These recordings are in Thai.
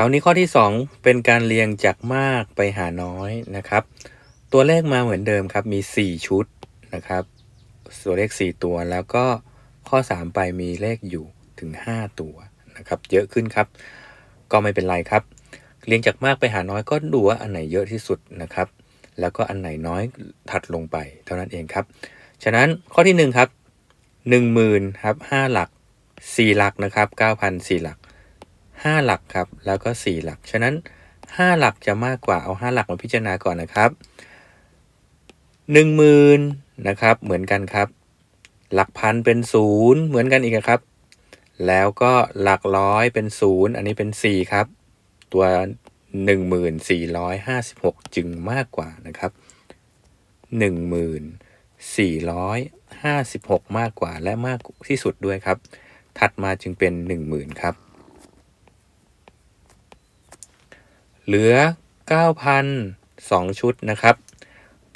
คราวนี้ข้อที่ 2 เป็นการเรียงจากมากไปหาน้อยนะครับ ตัวเลขมาเหมือนเดิมครับมี 4 ชุดนะครับ ตัวเลข 4 ตัวแล้วก็ข้อ 3 ไปมีเลขอยู่ถึง 5 ตัวนะครับ เยอะขึ้นครับ ก็ไม่เป็นไรครับ เรียงจากมากไปหาน้อยก็ดูว่าอันไหนเยอะที่สุดนะครับ แล้วก็อันไหนน้อยถัดลงไปเท่านั้นเองครับ ฉะนั้นข้อที่ 1 ครับ 10,000ครับ5หลัก 4 หลักนะครับ9,000 4หลัก 5 หลักครับ แล้วก็ 4 หลัก ฉะนั้น 5 หลักจะมากกว่าเอา 5 หลักมาพิจารณาก่อนนะครับ10,000นะครับ เหมือนกันครับ หลักพันเป็นศูนย์เหมือนกันอีกครับ แล้วก็หลักร้อยเป็นศูนย์อันนี้เป็น 4 ครับ ตัว 1456 จึงมากกว่านะครับ 1456 มากกว่าและมากที่สุดด้วยครับ ถัดมาจึงเป็น 10,000 ครับ เหลือ9,000 2 ชุดนะครับ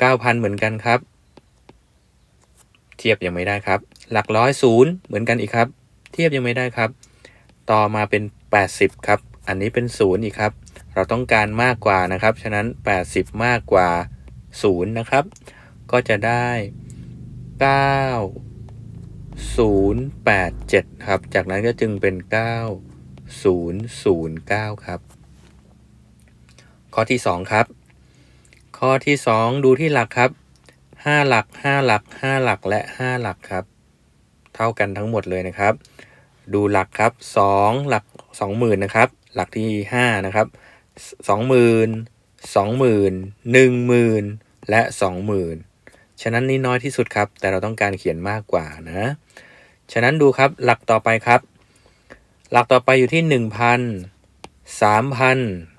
9,000 เหมือนกันครับ เทียบยังไม่ได้ครับ หลักร้อยศูนย์เหมือนกันอีกครับ เทียบยังไม่ได้ครับ ต่อมาเป็น 80 ครับ อันนี้เป็นศูนย์อีกครับ เราต้องการมากกว่านะครับ ฉะนั้น 80 มากกว่า0นะครับ ก็จะได้ 9 0 8 7 ครับ จากนั้นก็จึงเป็น 9 0 0 9 ครับ ข้อที่ 2 ครับ ข้อที่ 2 ดูที่หลักครับ 5 หลัก 5 หลัก 5 หลักและ 5 หลักครับ เท่ากันทั้งหมดเลยนะครับ ดูหลักครับ 2 หลัก 20,000นะครับ หลักที่ 5 นะครับ 20,000 20,000 10,000 และ 20,000 ฉะนั้นนี่น้อยที่สุดครับ แต่เราต้องการเขียนมากกว่านะ ฉะนั้นดูครับหลักต่อไปครับ หลักต่อไปอยู่ที่ 1,000 3,000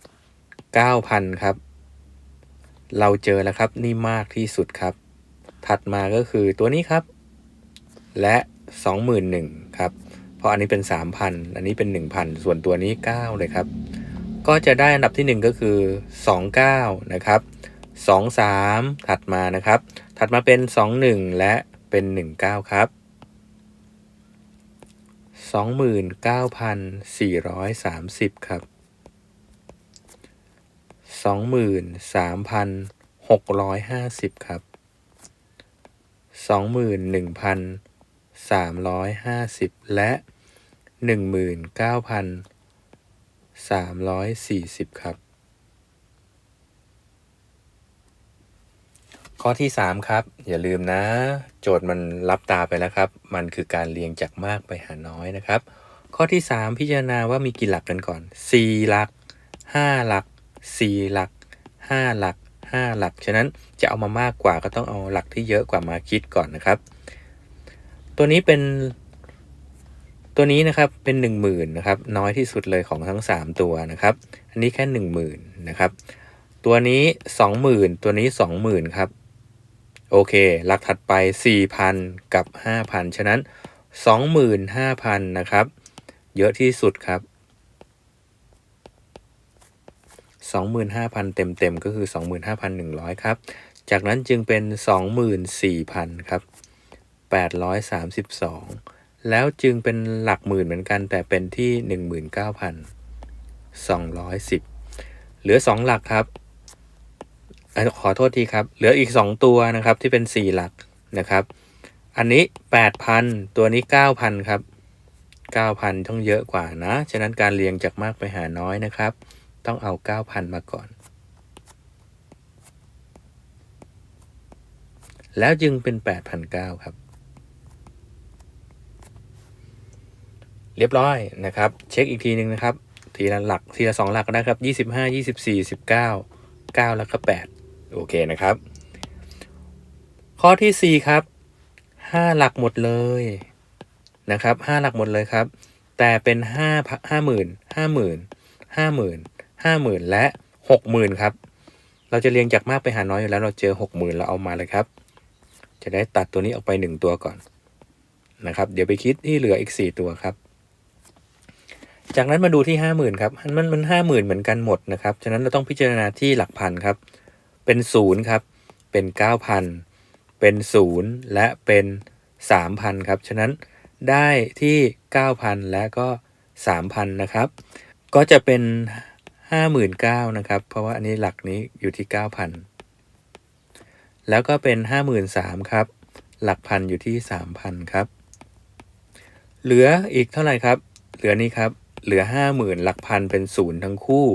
9,000 ครับ เราเจอแล้วครับนี่มากที่สุดครับ ถัดมาก็คือตัวนี้ครับ และ 21,000ครับ เพราะอันนี้เป็น 3,000 อันนี้เป็น 1,000 ส่วนตัวนี้ 9 เลยครับ ก็จะได้อันดับที่ 1 ก็คือ 29 นะครับ 23 ถัดมานะครับ ถัดมาเป็น 21 และเป็น 19 ครับ29,430 ครับ 23,650ครับ21,350และ19,340ครับ ข้อที่3ครับ อย่าลืมนะ โจทย์มันรับตาไปแล้วครับ มันคือการเรียงจากมากไปหาน้อยนะครับ ข้อที่3พิจารณาว่ามีกี่หลักกันก่อน4หลัก5หลัก 4 หลัก 5 หลัก 5 หลัก ฉะนั้นจะเอามามากกว่าก็ต้องเอาหลักที่เยอะกว่ามาคิดก่อนนะครับ ตัวนี้เป็นตัวนี้นะครับเป็น 10,000นะครับน้อยที่สุดเลยของทั้ง 3 ตัวนะครับ อันนี้แค่ 10,000นะครับตัวนี้ 20,000 ตัวนี้ 20,000ครับโอเค หลักถัดไป 4,000 กับ 5,000 ฉะนั้น 25,000 นะครับ เยอะที่สุดครับ 25,000 เต็มๆ ก็คือ 25,100 ครับ จากนั้นจึงเป็น 24,000 ครับ 832 แล้วจึงเป็นหลักหมื่นเหมือนกัน แต่เป็นที่ 19,210 เหลือ 2 หลักครับ ขอโทษทีครับ เหลืออีก 2 ตัวนะครับที่เป็น 4 หลักนะครับ อันนี้ 8,000 ตัวนี้ 9,000 ครับ 9,000 ต้องเยอะกว่านะ ฉะนั้นการเรียงจากมากไปหาน้อยนะครับ ต้องเอา 9,000 มาก่อน แล้วจึงเป็น 8,900 ครับ เรียบร้อยนะครับ เช็คอีกทีหนึ่งนะครับ ทีละหลัก ทีละสองหลักก็ได้ครับ 25 24 19 9 แล้วก็ 8 โอเคนะครับ ข้อที่ 4 ครับ 5 หลักหมดเลยนะครับ 5 หลักหมดเลยครับ แต่เป็น 5 50,000 50,000 50,000 50,000และ60,000ครับ เราจะเรียงจากมากไปหาน้อยอยู่แล้วเราเจอ60,000เราเอามาเลยครับ จะได้ตัดตัวนี้ออกไป1ตัวก่อนนะครับ เดี๋ยวไปคิดที่เหลืออีก4ตัวครับ จากนั้นมาดูที่50,000ครับมันมัน50,000เหมือนกันหมดนะครับฉะนั้นเราต้องพิจารณาที่หลักพันครับ เป็น0ครับ เป็น9,000เป็น0และเป็น3,000ครับ ฉะนั้นได้ที่9,000และก็3,000นะครับ ก็จะเป็น ห้าหมื่นเก้านะครับ เพราะว่าอันนี้หลักนี้อยู่ที่เก้าพันแล้วก็เป็นห้าหมื่นสามครับ หลักพันอยู่ที่สามพันครับ เหลืออีกเท่าไหร่ครับ เหลือนี้ครับ เหลือห้าหมื่นหลักพันเป็นศูนย์ทั้งคู่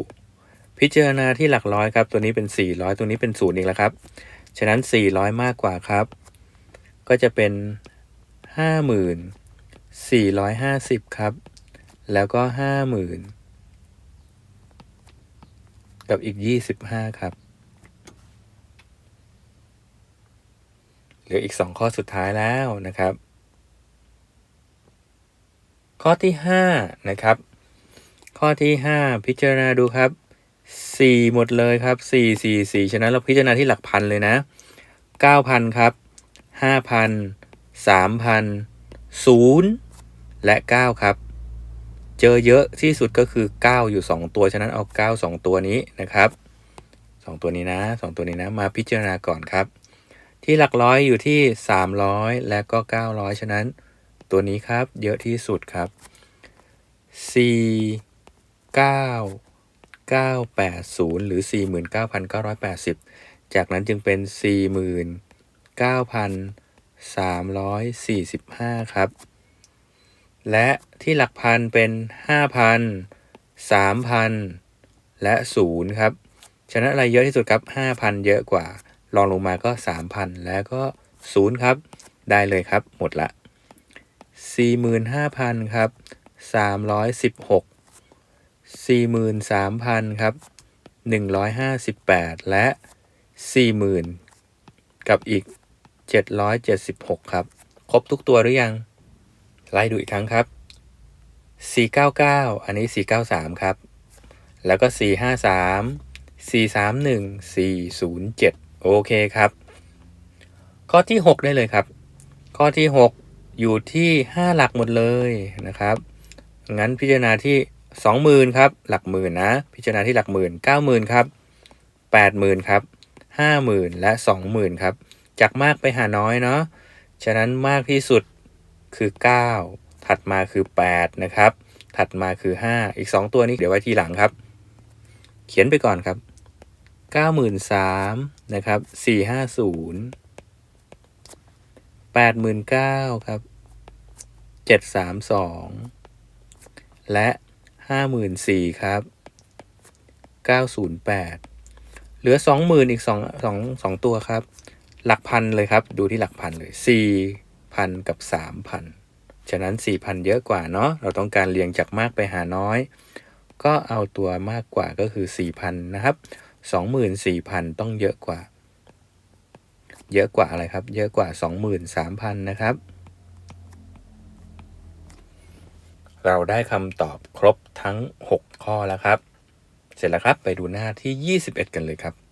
พิจารณาที่หลักร้อยครับ ตัวนี้เป็นสี่ร้อยตัวนี้เป็นศูนย์อีกแล้วครับ ฉะนั้นสี่ร้อยมากกว่าครับ ก็จะเป็นห้าหมื่นสี่ร้อยห้าสิบครับ แล้วก็ห้าหมื่น กับอีกยี่สิบห้าครับ เหลืออีกสองข้อสุดท้ายแล้วนะครับ ข้อที่ห้านะครับ ข้อที่ห้าพิจารณาดูครับสี่หมดเลยครับสี่สี่สี่ฉะนั้นเราพิจารณาที่หลักพันเลยนะเก้าพันครับห้าพันสามพันศูนย์และเก้าครับ เจอเยอะที่สุดก็คือ 9 อยู่ 2 ตัว ฉะนั้นเอา 9 2 ตัวนี้นะครับ 2 ตัวนี้นะ 2 ตัวนี้นะ มาพิจารณาก่อนครับ ที่หลักร้อยอยู่ที่ 300 และก็ 900 ฉะนั้นตัวนี้ครับเยอะที่สุดครับ 4 9 980 หรือ 49,980 จากนั้นจึงเป็น 49,345 ครับ และที่หลักพันเป็น 5,000 3,000 และ 0 ครับฉะนั้นอะไรเยอะที่สุดครับ 5,000 เยอะกว่าลองลงมาก็ 3,000 แล้วก็ 0 ครับ ได้เลยครับ หมดละ 45,000 ครับ 316 43,000 ครับ 158 และ 40,000 กับอีก 776 ครับ ครบทุกตัวหรือยัง ไล่ดูอีกครั้งครับ 499 อันนี้ 493 ครับ แล้วก็ 453 431 407 โอเคครับ ข้อที่ 6 ได้เลยครับ ข้อที่ 6 อยู่ที่ 5 หลักหมดเลยนะครับ งั้นพิจารณาที่ 20,000 ครับ หลักหมื่นนะ พิจารณาที่หลักหมื่น 90,000 ครับ 80,000 ครับ 50,000 และ 20,000 ครับ จากมากไปหาน้อยเนาะ ฉะนั้นมากที่สุด คือ 9 ถัดมาคือ 8 นะครับ ถัดมาคือ 5 อีก 2 ตัวนี้เดี๋ยวไว้ทีหลังครับ เขียนไปก่อนครับ 93,000นะครับ450 89,000ครับ732 และ 54,000ครับ908 เหลือ 20,000 อีก 2 2 2 ตัวครับ หลักพันเลยครับ ดูที่หลักพันเลย 4,000กับ3,000ฉะนั้น4,000เยอะกว่าเนาะเราต้องการเรียงจากมากไปหาน้อย ก็เอาตัวมากกว่าก็คือ4,000นะครับ24,000ต้องเยอะกว่า เยอะกว่าอะไรครับ เยอะกว่า23,000นะครับ เราได้คำตอบครบทั้ง 6 ข้อแล้วครับ เสร็จแล้วครับไปดูหน้าที่ 21 กันเลยครับ